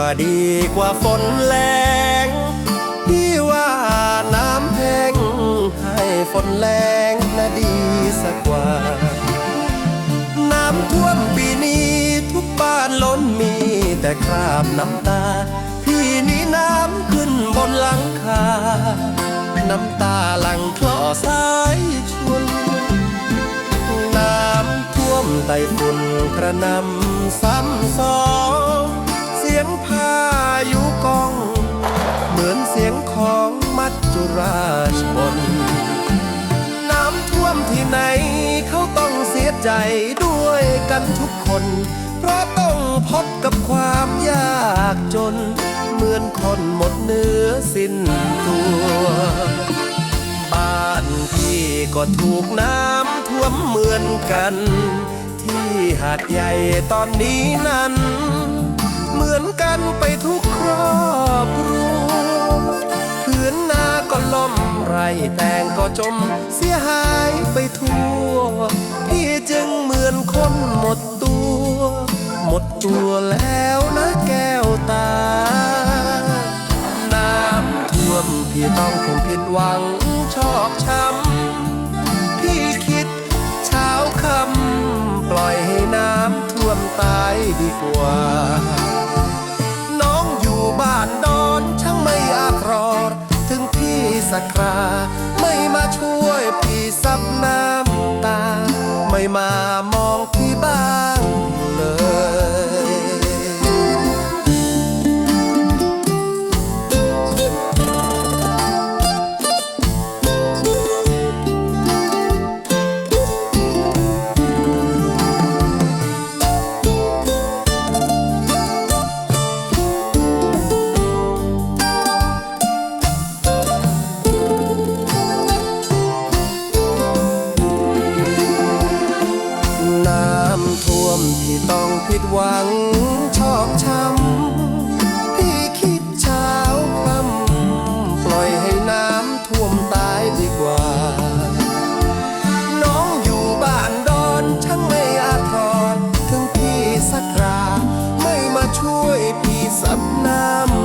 ว่าดีกว่าฝนแรงพี่ว่าน้ำแห้งให้ฝนแรงน่ะดีสักกว่า น้ำท่วมปีนี้ทุกบ้านล้นมีแต่คราบน้ำตา พี่นี้น้ำขึ้นบนหลังคา น้ำตาหลังคลอสายชนน้ำท่วมไต้ฝุ่นกระนำซ้ำสอง ใจด้วยกันทุกคน เพราะต้องพบกับความยากจน เหมือนคนหมดเนื้อสิ้นตัว บ้านพี่ก็ถูกน้ำท่วมเหมือนกัน ที่หาดใหญ่ตอนนี้นั้น เหมือนกันไปทุกครอบครัวพื้นนาก็ล่มไรแตงก็จมเสียหายไปทั่ว คนหมดตัว หมดตัวแล้วนะแก้วตา น้ำท่วมพี่ต้องคงผิดหวังชอกช้ำ พี่คิดเช้าคำปล่อยให้น้ำท่วมตายดีกว่า น้องอยู่บ้านดอนช่างไม่อาครอดถึงพี่สักครา ไม่มาช่วยพี่ซับน้ำตา ไม่มา ผิดหวังชอกช้ำพี่คิดเช้าค่ำปล่อยให้น้ำท่วมตายดีกว่า น้องอยู่บ้านดอนช่างไม่อาทรถึงพี่สักคราไม่มาช่วยพี่สับน้ำ